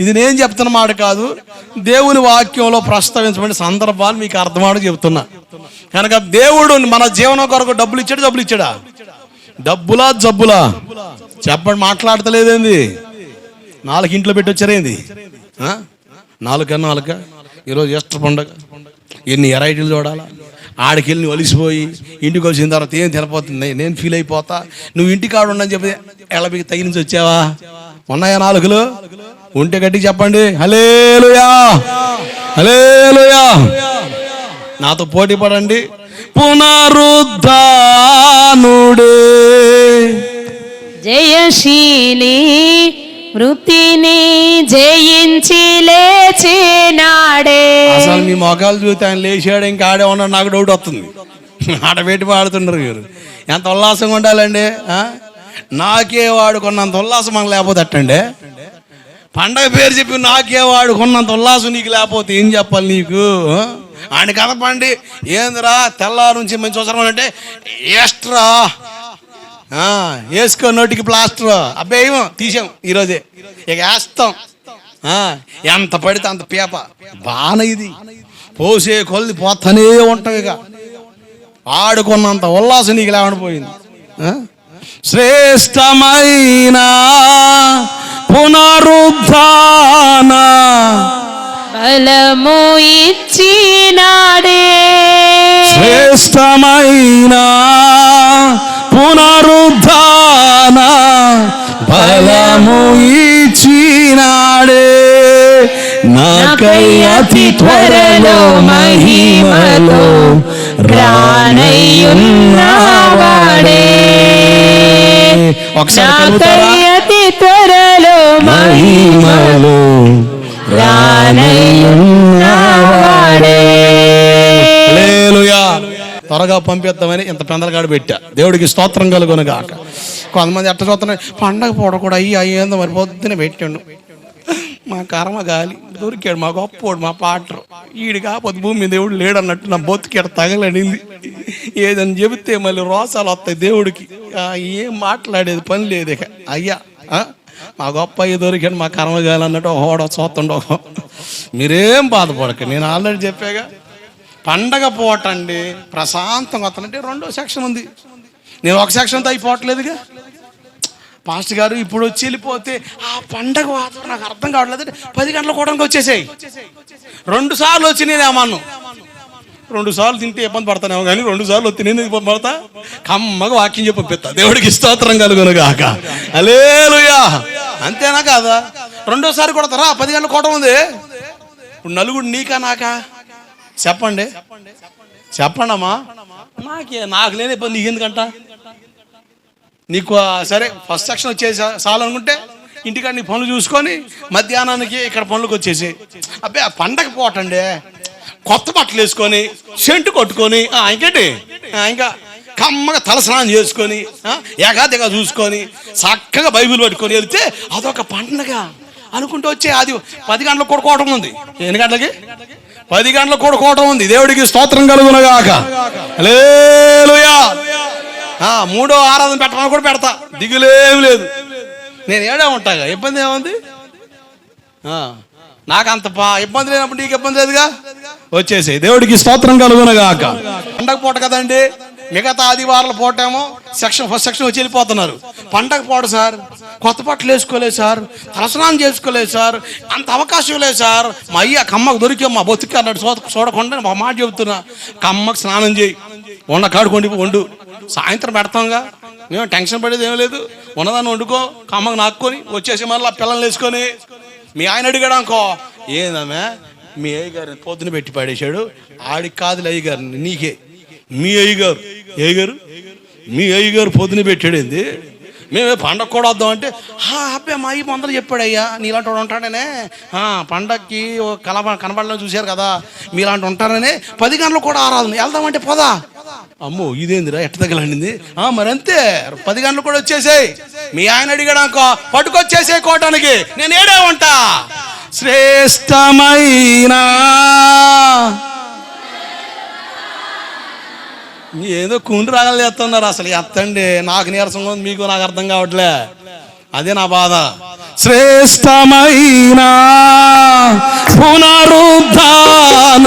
ఇది నేను చెప్తున్న మాట కాదు. దేవుని వాక్యంలో ప్రస్తావించబడిన సందర్భాలు మీకు అర్థమాడు చెప్తున్నా కనుక దేవుడు మన జీవనం కొరకు డబ్బులు ఇచ్చాడు? డబ్బులు ఇచ్చాడా? డబ్బులా? జబ్బులా? చెప్పండి మాట్లాడతలేదేంది? నాలుగు ఇంట్లో పెట్టి వచ్చారేంది? ఆ? నాలుక ఈరోజు ఎస్టర్ పండగ. ఎన్ని ఎరైటీలు చూడాలా? ఆడికి వెళ్ళి వలిసిపోయి ఇంటికి వచ్చిన తర్వాత ఏం తినపోతుంది? నేను ఫీల్ అయిపోతా. నువ్వు ఇంటికి ఆడు ఉండని చెప్పి ఎలా మీకు వచ్చావా? ఉన్నాయా నాలుగులు? ఉంటే గట్టి చెప్పండి. హలేలుయా హలేలుయా నాతో పోటీ పడండి. పునరుద్ధానుడే. జయశీలి వృత్తిని జయించి లేచినాడే అసలు మీ మొఖాలు చూస్తే ఆయన లేచాడు ఇంకా ఆడే ఉన్నాడు నాకు డౌట్ వస్తుంది. ఆడ పెట్టి పాడుతుండ్రు మీరు ఎంత ఉల్లాసంగా ఉండాలండి? నాకే వాడుకున్నంత ఉల్లాసం మనకు లేకపోతే అట్టండి పండగ పేరు చెప్పి నాకే వాడుకున్నంత ఉల్లాసం నీకు లేకపోతే ఏం చెప్పాలి నీకు? ఆయన కదపండి ఏందిరా తెల్లారు నుంచి మంచి అవసరం అంటే ఎక్స్ట్రా వేసుకో నోటికి ప్లాస్టర్. అబ్బేమో తీసాం ఈరోజే. ఇక వేస్తాం. ఎంత పడితే అంత పేప. బాగానే ఇది. పోసే కొద్ది పోతనే ఉంటాం ఇక. ఆడుకున్నంత ఉల్లాసం నీకు లేకుండా పోయింది శ్రేష్టమైన పునరుద్ధాన. బలము ఇచ్చినాడే శ్రేష్టమైన పునరుద్ధాన. బలము ఇచ్చినాడే నాకై అతి త్వరలో మహిమలో రానయ్యున్నవాడే. ఒకసారి కలుగుతారా మహిమలు రానయ్యున్నవాడే. త్వరగా పంపిద్దామని ఇంత పెందలగాడు పెట్టా. దేవుడికి స్తోత్రం కలుగునుగాక. కొంతమంది ఎట్ట చూస్తున్నాయి పండగ పూట కూడా అయ్యి అయ్యేందో మరి పొద్దున పెట్టాడు. మా కర్మ గాలి దొరికాడు మా గొప్పోడు మా పాటరు. ఈడు కాకపోతే భూమి మీద దేవుడు లేడన్నట్టు నా బొత్తికెడ తగలడింది ఏదని చెబితే మళ్ళీ రోసాలు వస్తాయి దేవుడికి. ఏం మాట్లాడేది పని లేదు. ఇక అయ్యా మా గొప్ప అయ్యి దొరికాడు మా కర్మ చేయాలన్నట్టు ఓడ చూస్తుండో. మీరేం బాధపడక నేను ఆల్రెడీ చెప్పాగా. పండగ పోటండి అండి ప్రశాంతంగా వస్తానంటే రెండో సెక్షన్ ఉంది. నేను ఒక సెక్షన్తో అయిపోవట్లేదుగా. పాస్టర్ గారు ఇప్పుడు వచ్చి వెళ్ళిపోతే ఆ పండగ వాతావరణం నాకు అర్థం కావట్లేదు. పది గంటలు కూడా వచ్చేసాయి. రెండు సార్లు వచ్చి నేను ఏమన్నాను? రెండు సార్లు తింటే ఇబ్బంది పడతానేమో కానీ రెండు సార్లు వచ్చి నేను ఇబ్బంది పడతా? కమ్మగా వాక్యం చెప్పి పంపిస్తా. దేవుడికి స్తోత్రం కలుగును గాక. అలేలుయా అంతేనా కాదా? రెండోసారి కొడతారా పది గంటల కోట ఉంది. ఇప్పుడు నలుగురు నీకా నాకా? చెప్పండి. చెప్పండి అమ్మా నాకే నాకు లేని ఇబ్బంది నీకు ఎందుకంట? నీకు సరే ఫస్ట్ సెక్షన్ వచ్చేసి చాలనుకుంటే ఇంటికాడ నీ పనులు చూసుకొని మధ్యాహ్నానికి ఇక్కడ పనులకు వచ్చేసి అబ్బే ఆ పండగ పోటండి. కొత్త బట్టలు వేసుకొని సెంటు కొట్టుకొని ఇంకేంటి? ఇంకా కమ్మగా తలస్నానం చేసుకొని ఏకాదిగా చూసుకొని చక్కగా బైబిల్ పట్టుకొని వెళ్తే అదొక పండగ. అనుకుంటూ వచ్చే అది పది గంటలకు కొడుకోవటం ఉంది. ఎన్ని గంటలకి? పది గంటలకు కొడుకోవటం ఉంది. దేవుడికి స్తోత్రం కలుగునగాక. హల్లెలూయా. మూడో ఆరాధన పెట్టమని కూడా పెడతా. దిగులేం లేదు. నేను ఏడా ఉంటాగా? ఇబ్బంది ఏముంది? నాకు అంత పా ఇబ్బంది లేనప్పుడు నీకు ఇబ్బంది లేదుగా? వచ్చేసి దేవుడికి స్తోత్రం కలుగునగాక. పండగ పూట కదండి. మిగతా ఆదివారాల పోటేమో సెక్షన్ ఫస్ట్ సెక్షన్ వచ్చి వెళ్ళిపోతున్నారు. పండగ పోడు సార్. కొత్త బట్టలు వేసుకోలేదు సార్. తలస్నానం చేసుకోలేదు సార్. అంత అవకాశం లేదు సార్. మా అయ్య కమ్మకు దొరికే మా బతుకు అన్నట్టు చూడ చూడకుండా మా మాట చెబుతున్నా. కమ్మకు స్నానం చేయి. వండ కాడుకోండి వండు. సాయంత్రం పెడతాంగా. మేము టెన్షన్ పడేది ఏం లేదు. ఉన్నదాన్ని వండుకో. కమ్మకు నాక్కొని వచ్చేసి మళ్ళీ పిల్లల్ని వేసుకొని. మీ ఆయన అడిగాడు అనుకో. ఏందమ్మే? మీ అయ్య గారిని పొద్దున పెట్టి పడేశాడు. ఆడికి కాదులే అయ్య గారిని నీకే. మీ అయ్య గారు ఏ గారు మీ అయ్య గారు పొద్దున పెట్టాడేంది? మేమే పండగ కూడా వద్దాం అంటే అబ్బాయి మా అయ్యి ముందర చెప్పాడయ్యా నీలాంటి వాడు ఉంటాడనే. "ఆ, పండక్కి ఓ కనబడడం చూశారు కదా మీలాంటి ఉంటారనే. పది గంటలు కూడా ఆరాధన వెళ్దామంటే పోదా? అమ్మో ఇదేందిరా? ఎట్ట తగలండింది? ఆ మరి అంతే పది గంటలు కూడా వచ్చేసాయి. మీ ఆయన అడిగాడాకో పట్టుకొచ్చేసే కోటానికి. నేను ఏడే ఉంటా. శ్రేష్టమైన ఏదో కుండ్రు రాగాలు చేస్తున్నారు అసలు. ఎత్తండి. నాకు నీరసంగా ఉంది మీకు నాకు అర్థం కావట్లే. అదే నా బాధ. శ్రేష్టమైన పునరుద్ధాన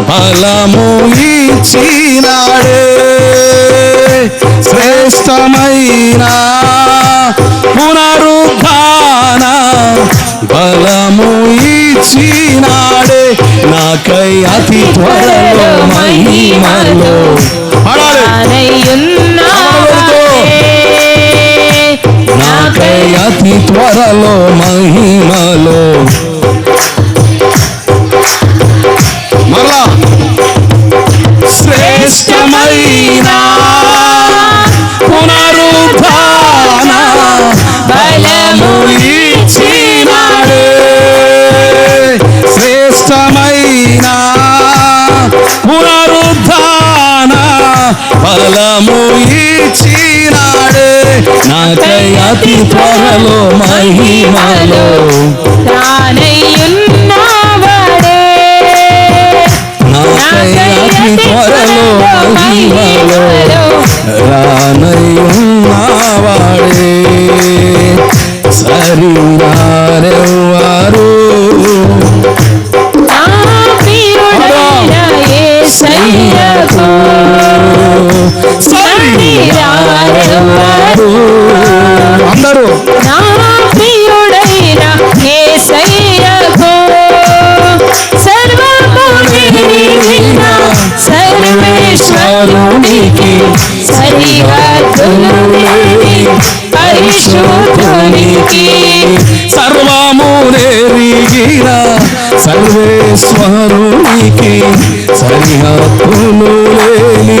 బలము ఇచ్చినాడే. శ్రేష్టమైన పునరుద్ధాన బలము ఇచ్చినాడే. నాకై అతి త్వరలో మహిమలో. నాకై అతి త్వరలో మహిమలో బలము ఇచ్చినాడే. నాకై అతి త్వరలో మహిమలో. తానయ్యున్నావాడే. నాకై అతి త్వరలో మహిమలో. రానయ్యున్నవాడే. సర్వేశ్వరునికి సరిహద్దులు లేని పరిశుద్ధునికి సర్వము నెరిగిన సర్వేశ్వరునికి సరిహద్దులు లేని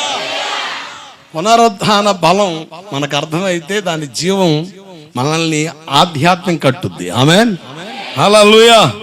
పునరుద్ధాన బలం మనకు అర్థమైతే దాని జీవం మనల్ని ఆధ్యాత్మిక కట్టుద్ది. ఆమె హల్లెలూయా.